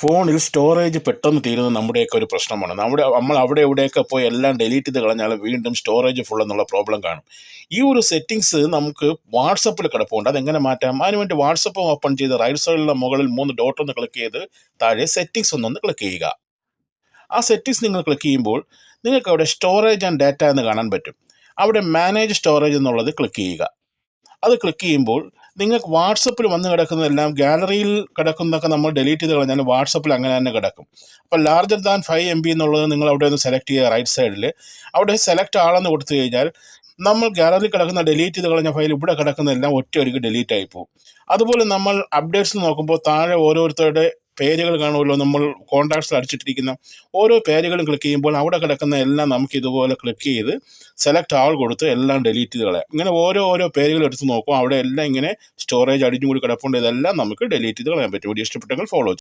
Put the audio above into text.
ഫോണിൽ സ്റ്റോറേജ് പെട്ടെന്ന് തീരുന്നത് നമ്മുടെയൊക്കെ ഒരു പ്രശ്നമാണ്. നമ്മുടെ നമ്മൾ അവിടെ എവിടെയൊക്കെ പോയി എല്ലാം ഡിലീറ്റ് ചെയ്ത് കളഞ്ഞാൽ വീണ്ടും സ്റ്റോറേജ് ഫുൾ എന്നുള്ള പ്രോബ്ലം കാണും. ഈ ഒരു സെറ്റിങ്സ് നമുക്ക് വാട്സപ്പിൽ കിടപ്പുണ്ട്. അതെങ്ങനെ മാറ്റാം? അതിനുവേണ്ടി വാട്സപ്പ് ഓപ്പൺ ചെയ്ത് റൈറ്റ് സൈഡിലെ മുകളിൽ മൂന്ന് ഡോട്ട് ഒന്ന് ക്ലിക്ക് ചെയ്ത് താഴെ സെറ്റിങ്സ് ഒന്നൊന്ന് ക്ലിക്ക് ചെയ്യുക. ആ സെറ്റിങ്സ് നിങ്ങൾ ക്ലിക്ക് ചെയ്യുമ്പോൾ നിങ്ങൾക്ക് അവിടെ സ്റ്റോറേജ് ആൻഡ് ഡാറ്റ എന്ന് കാണാൻ പറ്റും. അവിടെ മാനേജ് സ്റ്റോറേജ് എന്നുള്ളത് ക്ലിക്ക് ചെയ്യുക. അത് ക്ലിക്ക് ചെയ്യുമ്പോൾ നിങ്ങൾക്ക് വാട്സപ്പിൽ വന്ന് കിടക്കുന്നതെല്ലാം ഗാലറിയിൽ കിടക്കുന്നതൊക്കെ നമ്മൾ ഡിലീറ്റ് ചെയ്ത് കളഞ്ഞാൽ വാട്സപ്പിൽ അങ്ങനെ തന്നെ കിടക്കും. അപ്പോൾ larger than five M B എന്നുള്ളത് നിങ്ങൾ അവിടെ ഒന്ന് സെലക്ട് ചെയ്യുക റൈറ്റ് സൈഡിൽ അവിടെ സെലക്ട് ആളെന്ന് കൊടുത്തു കഴിഞ്ഞാൽ നമ്മൾ ഗാലറിയിൽ കിടക്കുന്ന ഡിലീറ്റ് ചെയ്ത് കളഞ്ഞ ഫയൽ ഇവിടെ കിടക്കുന്നതെല്ലാം ഒറ്റ ഒരിക്കൽ ഡിലീറ്റ് ആയി പോകും. അതുപോലെ നമ്മൾ അപ്ഡേറ്റ്സ് നോക്കുമ്പോൾ താഴെ ഓരോരുത്തരുടെ പേരുകൾ കാണുമല്ലോ നമ്മൾ കോൺടാക്ട്സ് അടിച്ചിട്ടിരിക്കുന്ന ഓരോ പേരുകളും ക്ലിക്ക് ചെയ്യുമ്പോൾ അവിടെ കിടക്കുന്ന എല്ലാം നമുക്ക് ഇതുപോലെ ക്ലിക്ക് ചെയ്ത് സെലക്ട് ആൾ കൊടുത്ത് എല്ലാം ഡിലീറ്റ് ചെയ്ത് കളയാം. ഇങ്ങനെ ഓരോ ഓരോ പേരുകൾ എടുത്ത് നോക്കും അവിടെ എല്ലാം ഇങ്ങനെ സ്റ്റോറേജ് അടിഞ്ഞുകൂടി കിടപ്പുണ്ട്. ഇതെല്ലാം നമുക്ക് ഡിലീറ്റ് ചെയ്ത് കളയാൻ പറ്റും. വീഡിയോ ഇഷ്ടപ്പെട്ടെങ്കിൽ ഫോളോ